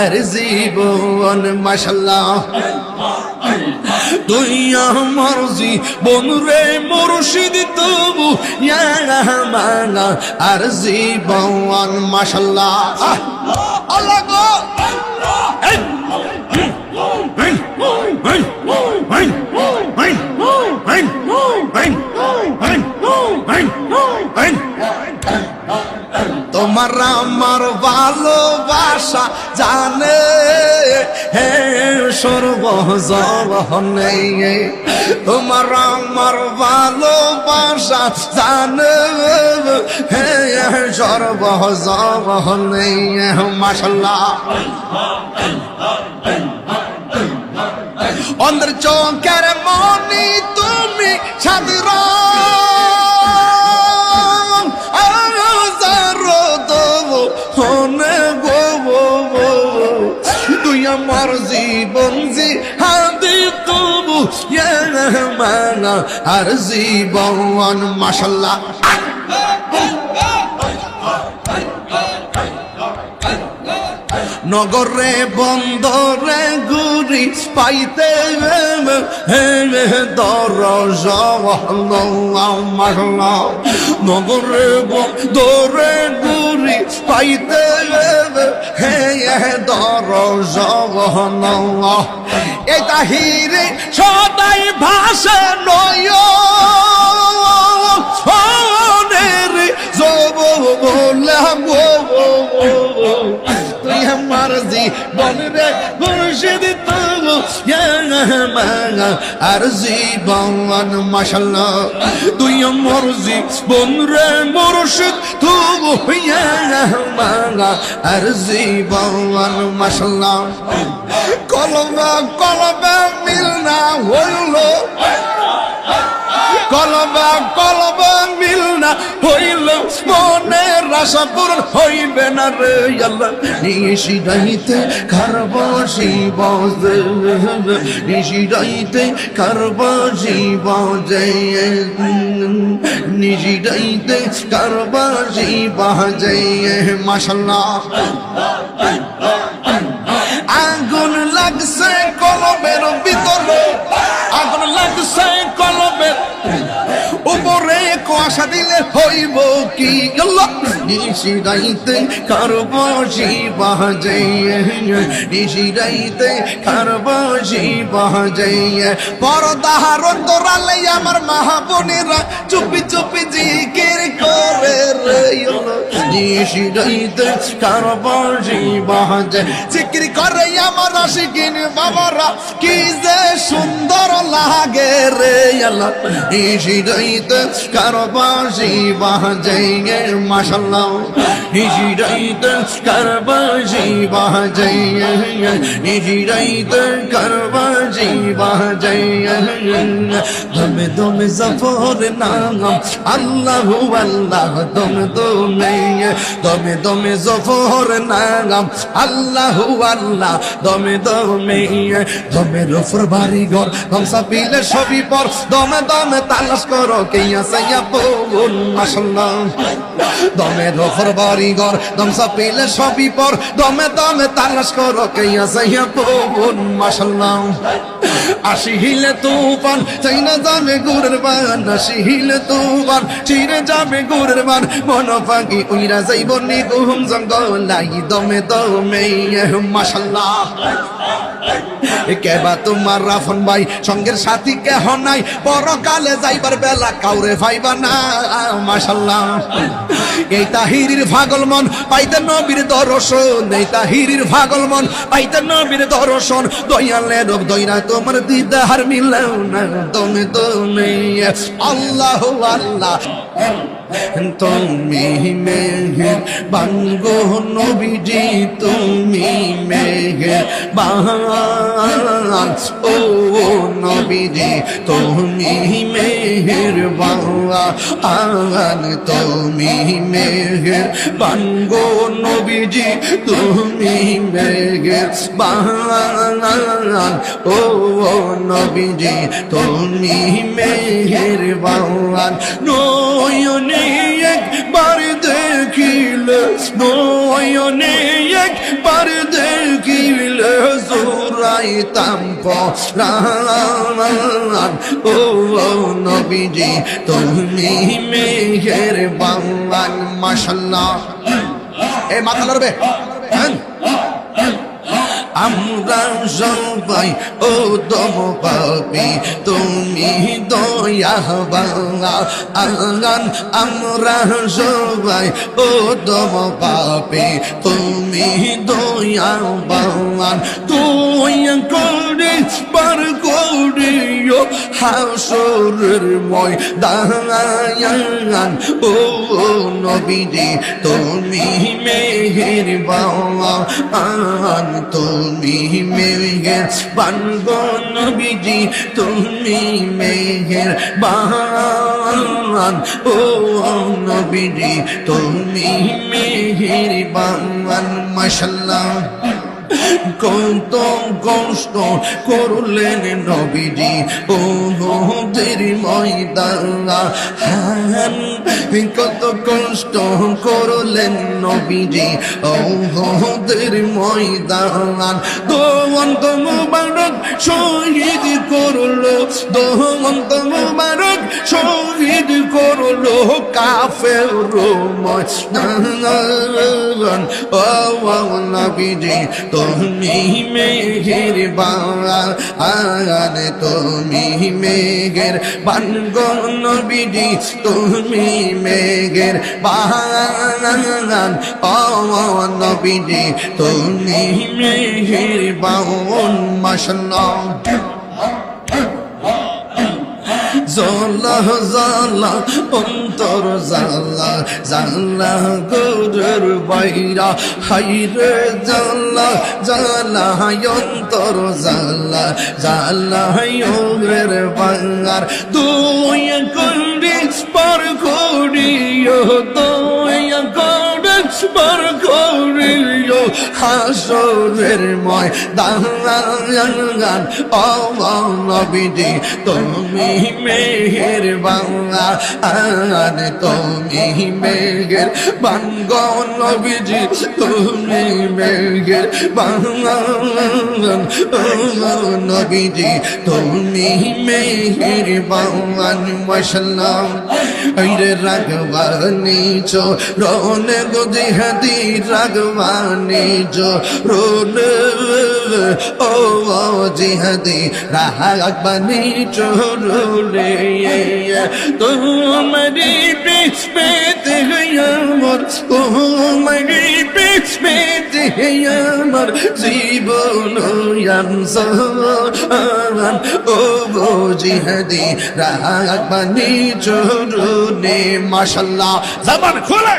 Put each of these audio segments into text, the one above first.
আর জীবন মাশাল্লাহ তুই আমার জীবন রে মুর্শিদ, তবু মানা আর জীবন মাশাল্লাহ আল্লাহ গো। তোমার আমার ভালোবাসা জানে। হে সর্বজনে তোমার আমার ভালোবাসা জানে। হে সর্বজনে মাসাল্লাহ অন্দর চৌকের মনি তুমি ছাদির আমার জীবন জি হাদি তবু মানা আর জীবন মাসাল্লাহ নগরে, বন্দরে গুরি পাইতে নগরে, বন্দরে গুরি পাইতে হে দর এটা হিরে সদাই ভাষা নয় আর জীবন মাশাল্লাহ তুই মরজি জীবন রে মুর্শিদ মাঙা আর জীবন মাশাল্লাহ কলমা কলমা মিল না হইল। কলবা কলবা মিল না হইল মনের আশা পূরণ হইবে না রে নিশি রাইতে কারবাসি বাজে নিশি রাইতে কারবাসি বাজে নিশি রাইতে কারবাসি বাজে মাশাল্লাহ আগুন লাগছে কলমের ভিতরে, আগুন লাগছে কলমের উপরে কুয়াশা দিলে হইব কি? নিশি রাইতে কারবাসি বাজে, নিশি রাইতে কারবাসি বাজে। পরদাহার তোরালে আমার মহাবনেরা চুপি চুপি জি করে রে আল্লাহ নিশি রাইতে কারবাসি বাজে জিকির করে আমার আশিকিন বাবারা, কি যে সুন্দর লাগে রে আল্লাহ। নিশি রাইতে কারবাসি বাজে মাশাল্লাহ নিশি রাইতে কারবাসি বাজে নিশি রাইতে কারবাসি বাজে দমে দমে জফর নাম। আল্লাহু আল্লাহ দমে দমে দমে দমে জফর নাম আল্লাহু আল্লাহ। দমে দমে দমে রফর বাড়ি ঘর দমসা পিলে সবই পর, দমে দমে তালাশ করো, কে সাইয়া বোন মাশাল্লাহ দমে রফর বাড়ি ঘর দমসা পিলে সবই পর, দমে দমে তালাশ করো, কে সাইয়া বোন মাশাল্লাহ আসি হিলে তুফান চাই না যাবে গুরের বান। আসি হিলে তুফান, চিরে যাবে গুরের বান। মন ফাঁকি উইরা যাইব নি গুহুম জঙ্গলাই দমে দমে, মাশাল্লাহ। কেবা তোমার রাফন ভাই, সঙ্গের সাথী কেহ নাই? পরকালে যাইবার বেলা কাউরে ভাইবা না, মাশাল্লাহ। এই তাহিরির ভাগল মন, পাইতে নবীর দর্শন। এই তাহিরির ভাগল মন, পাইতে নবীর দর্শন। দয়ালে রব দইরা তোমার দিদার মিলাও না তুমি তুমি আল্লাহ আল্লাহ তুমি মেঘের বাঙ্গো নবীজি, তুমি মেঘের বাহান ও নবীজি, তুমি মেঘের বাহান তুমি মেঘের বাঙ্গো নবীজি, তুমি মেঘের বাহান ও নবীজি, তুমি মেঘের বাহান নয়নে একবার দেখিলে নয়নে একবার দেখিলে জোরাইতাম পরান ও নবীজি, তুমি মেঘের বাংলান মাসাল্লাহ এ মাথা লড়বে হ্যাঁ। আমরা সবাই ও দম পাবি তুমি দয়া বাংলা আঙ্গান আমরা সবাই ও দম পাবি তুমি দয়া বাংলা, তুই করে পার করিও হাসরের ময় দায়ান ও নবীজি, তুমি মেহের বাবা আন তুমি মেঘের বানগ নবীজি তুমি মেঘের বান। ও নবীজি তুমি মেঘের বান। মাশাল্লাহ। কত কষ্ট করলেন নবীজি। ও দের ময়দানা হান, কত কষ্ট করলেন নবীজি। ও দের ময়দান দোমন্ত মুবারক শহীদ করল, দোমন্ত মুবারক শহীদ করল কাফের ময়দান। ও নবীজি তুমি মেঘের বাবার আর তুমি মেঘের বানগণ বিডি তুমি মেঘের বাহান পবন বিডি তুমি মেঘের বাউন মশলা জালা জালা, অন্তর জালা জালা গরুর বাইরা হাইরে জালা জালা অন্তর জালা জালা ওরের বাঙ্গার। তুই কন্ডি পার পার করিও। হাসরের ময় ও নবীজি, তুমি মেহের বাংলা আন তুমি মেঘের বাঙ্গ নবীজি, তুমি মেঘের বাংলা নবীজি, তুমি মেহের বাংলান মশলাম রাগবানি চো রোনে গো জিহাদি, রাগবানি জরুন ও জিহাদি রাহাগবানি চরুলে তোমারি পিছপেতে আমার তোমারি পিছপেতে আমার জীবন ও গো জিহাদি রাহাগবানি চরুলে মাশাল্লাহ জবান খোলে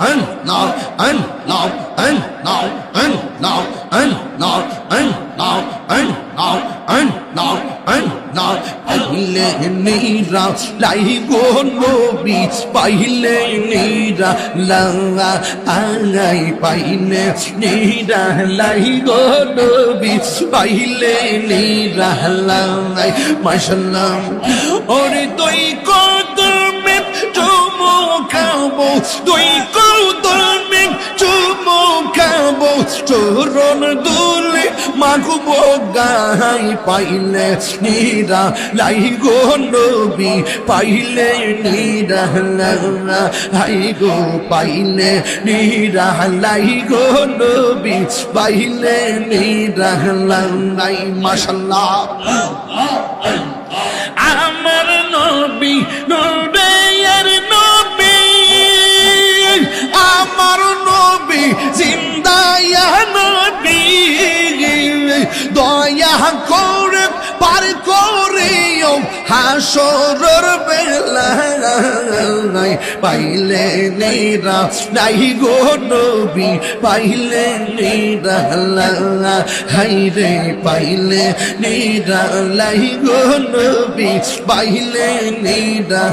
and now, and now, and now, and now, and now, and now, and now, and now, and now, পাইলে নীরা লাই গো নবী পাইলে নীরা লাগা আলাই পাইলে নীরা লাই গো নবী পাইলে নীরা লাই মাশাল্লাহ ওরে তুই কদমে চুমুকাবো তুই কদমে চুমুকাবো চরণ দুলে মাখবো গাই পাইলে নীরা, লাই গো নবী, পাইলে নীরা লাই গো পাইলে নীরা, লাই গো নবী, পাইলে নীরা লাই মাশাল্লাহ। আমার নবী নবী নবী জিন্দায়া নবী। দয়া করে, পার করিও, হাসরের বেলায় পাইলে নিরা নাই গো নবী, পাইলে নিরা হাই রে, পাইলে নিরা লাই গো নবী, পাইলে নিরা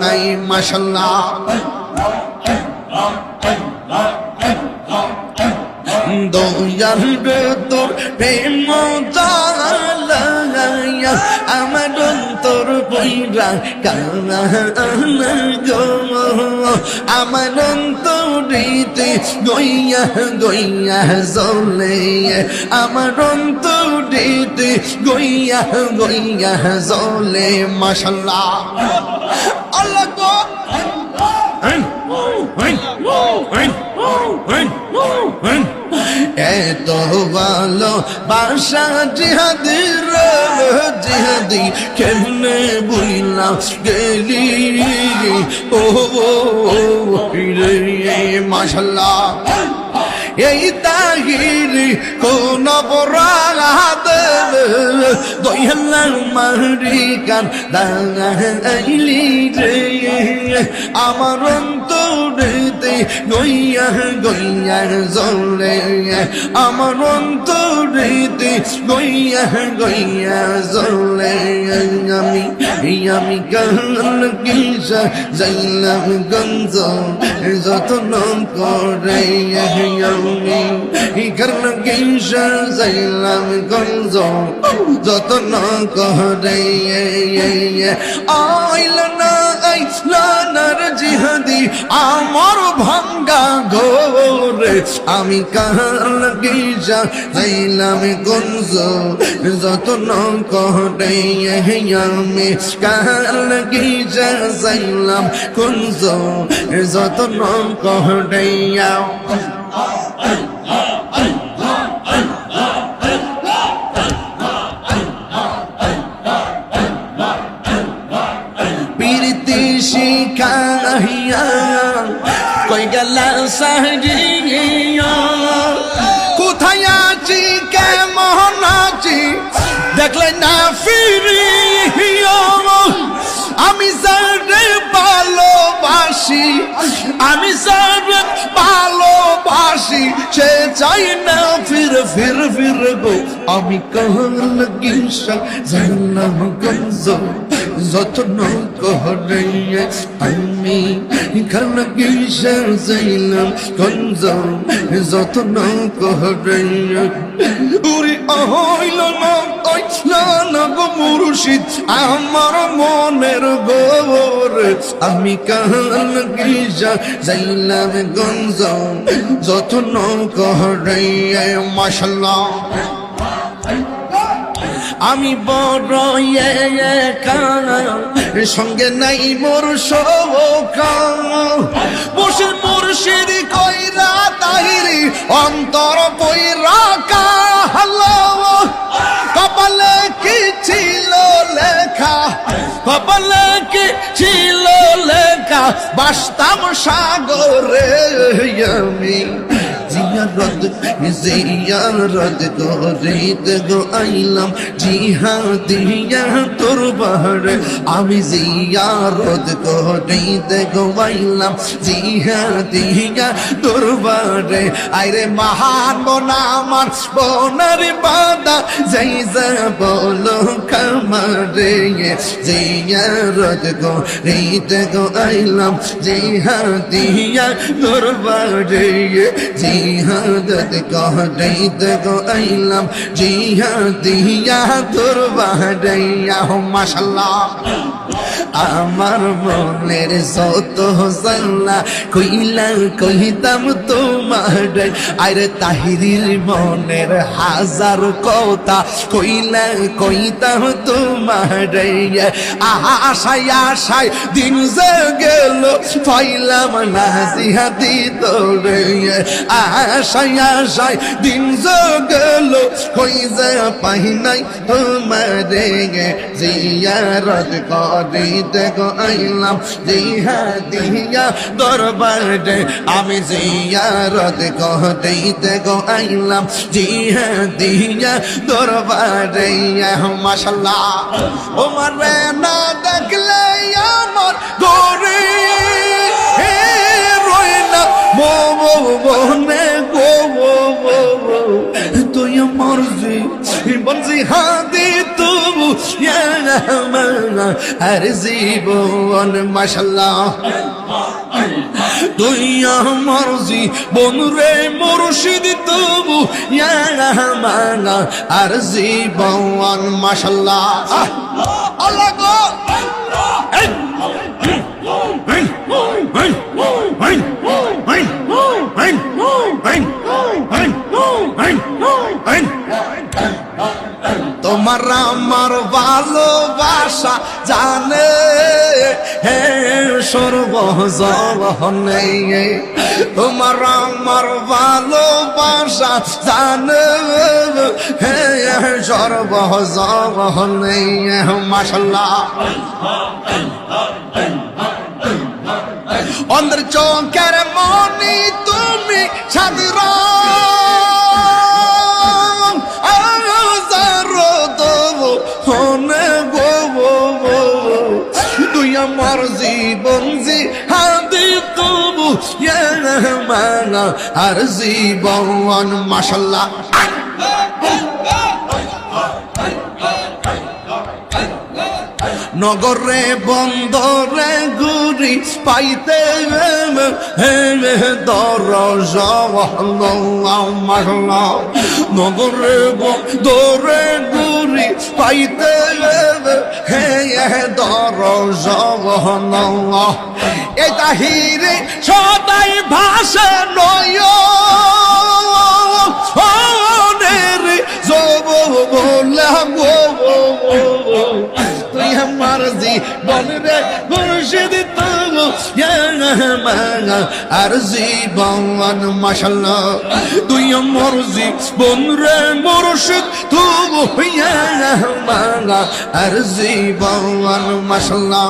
নাই, মাশাল্লাহ। দয়ার তোর প্রেম জালা গায়া আমার অন্তর পইরা কানা গো আমার অন্তরিতে গইয়া গইয়া জলে আমার অন্তরিতে গইয়া গইয়া জলে মাশাল্লাহ। আল্লাহ এত ভালো বাসা জিহাদির জিহাদি, কেমনে বুইলাম গেলি? ও, রে, মাশাল্লাহ। এই তাহির কোন অপরাধ দয়ালার মারিকার দাইলি রে। আমার অন্তরেতে গইয়া গইয়া জলে। আমার অন্তরেতে গইয়া গইয়া জলে আমি আমি কাল কিসা যাইলাম গঞ্জ, যতন করে আমি। কাল কিসা যাইলাম গঞ্জ, যত্ন করে আইল না আইল নার জিহাদি, আমার ভাঙ্গা গোরে আমি কাল কিসা যাইলাম গঞ্জ যত্ন করে আমি কাল গিজা যাইলাম কুঞ্জ যত্ন কহডাইয়া আমি যার ভালোবাসি, সে চাই না ফির ফির ফির গো। আমি কহর লাগি জান্নাম গঞ্জ, যত্ন করে আমি খান কিসের জাইলাম গঞ্জ, যত্ন করে উরি অহইল না আমার মনের গোর, আমি কাল গিজা যাইলাম গঞ্জ যত্ন করে মাশাল্লাহ আমি বড় সঙ্গে নাই মোর সৌকা বসে মুর্শিদ কইরা তাহিরি, অন্তর পইরা কাহালো। কপালে কি ছিল লেখা বাস্তাম সাগরে আমি। জিয়ারত জিয়ারত করিতে গো আইলাম। জিহাদিয়া তোর বাহারে, আমি জিয়ারত করিতে গো আইলাম। জিহাদিয়া তোর বাহারে, আইরে মহান বোনা আমার, বোনার বাদা যাই বলো কামারে জিয়ারত করিতে গো আইলাম। জিহাদিয়া তোর বাহারে জিহাদত কহরাইত গো আইলাম জিহাদিয়া তোর বাহারাইয়া হো মাশাল্লাহ। আমার মনের যত জাল্লা কইলা কইতাম তোমার আরে তাহিরির মনের হাজার কথা কইলা কইতাম তোমার আশায় আশায় দিন যে গেল, পাইলাম না জিহাদি তোরে। আশায় আশায় দিন যে গেল কই যে পাই নাই তোমারে জিয়ারত করিতে গো আইলাম জিহাদিয়া দরবারে, আমি জিয়ারত করিতে গো আইলাম জিহাদিয়া দরবারে। মাশাল্লাহ ওমর না দেখলে আমার গরে গো তুই মরজি বলছি হাদি তু আর জীবন মাসাল্লাহ তুই আমার জীবন রে মুর্শিদ তবু মানা আর জীবন মাসাল্লাহ আল্লাহ গো তোমার আমার ভালোবাসা জানে হে সর্বজনে তোমার আমার ভালোবাসা জানে হে সর্বজনে মাসাল্লাহ অন্ধের চোখের মনি তুমি তুই আমার জীবন হাদি তবু আর জীবন মাসাল্লাহ নগরে, বন্দরে গুরি পাইতে নগরে, বন্দরে গুরি পাইতে হে দর এটা হিরে সদাই ভাষা নয় তুই আমার জীবন রে মুর্শিদ তবু আর জীবন মাশাল্লাহ তুই আমার জীবন রে মুর্শিদ তবু আর জীবন মাশাল্লাহ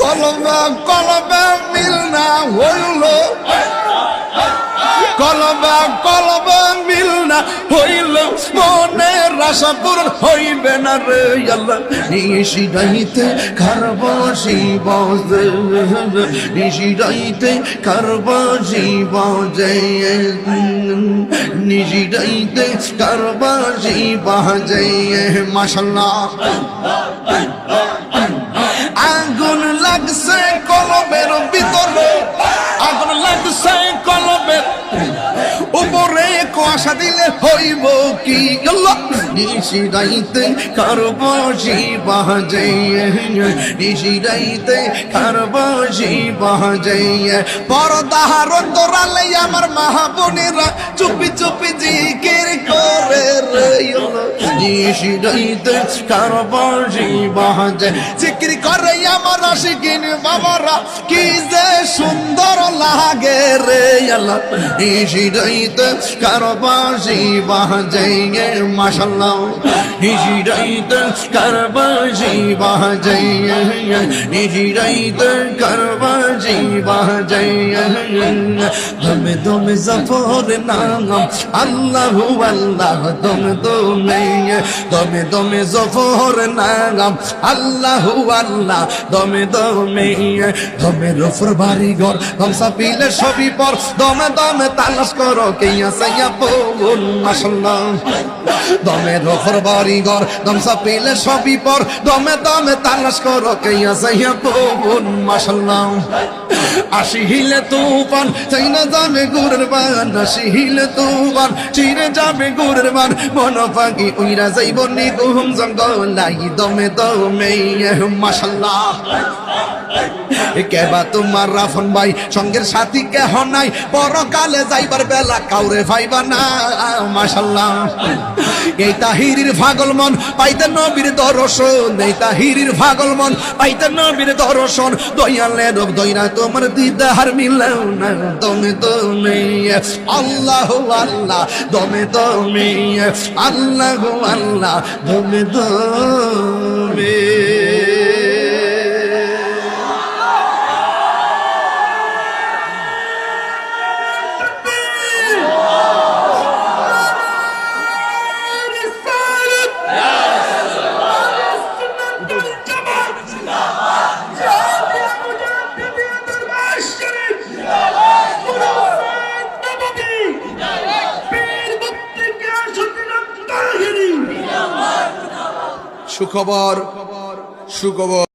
কলমা কলমা মিল না হইল কলবা কলবা মিল না হইল মনের আশা পূরণ হইবে না রে আল্লাহ। নিশি রাইতে কারব শিব নিশি রাইতে কারব শিব নিশি রাইতে কারব শিব মাসাল্লাহ আগুন লাগছে কলমের ভিতরে কুয়াশা দিলে হইব কি? নিশি রাইতে কারব বাজে নিশি রাইতে কারব বাজে পরদাহার তোরালে আমার মাহাবনেরা চুপি চুপি জিকির করে নিশি কারব বাজে জিকির করে আমার আশিকিন বাবারা, কি যে সুন্দর লাগে রে আল্লাহ। নিশি রাইতে কারবাসি বাজে মাশাল্লাহ। নিশি রাইতে কারবাসি বাজে নিশি রাইতে কারবাসি বাজে দমে দমে জফর নাম, আল্লাহু আল্লাহ, দমে দমে দমে দমে জফর নাম, আল্লাহু আল্লাহ, দমে দমে দমে রফর বাড়ি ঘর দমসা পিলে সবই পর, দমে দমে তালাশ করো, কে সাইয়া বলুন মাশাল্লাহ দমে রফর বাড়ি ঘর দমসা পিলে সবই পর। দমে দমে তালাশ করো কে সাইয়া বলুন মাশাল্লাহ আসি হিলে তুফান চাই না যাবে গুরের বান। আসি হিলে তুফান, চিরে যাবে গুরের বান। মন পাখি উইরা যাইব নি গুম জঙ্গল লাই দমে দমে মাশাল্লাহ কেবা তোমার রাফন ভাই? সঙ্গের সাথী কেহ নাই? পরকালে যাইবার বেলা কাউরে ভাইবা না, মাশাল্লাহ। এই তাহিরির ভাগল মন, পাইতে নবীর দর্শন। এই তাহিরির ভাগল মন, পাইতে নবীর দর্শন। দয়ালে রব দইরা তোমার দিদার মিলাও না, দমে দমে। আল্লাহ আল্লাহ, দমে দমে। আল্লাহ আল্লাহ, দমে দমে। সুখবর সুখবর।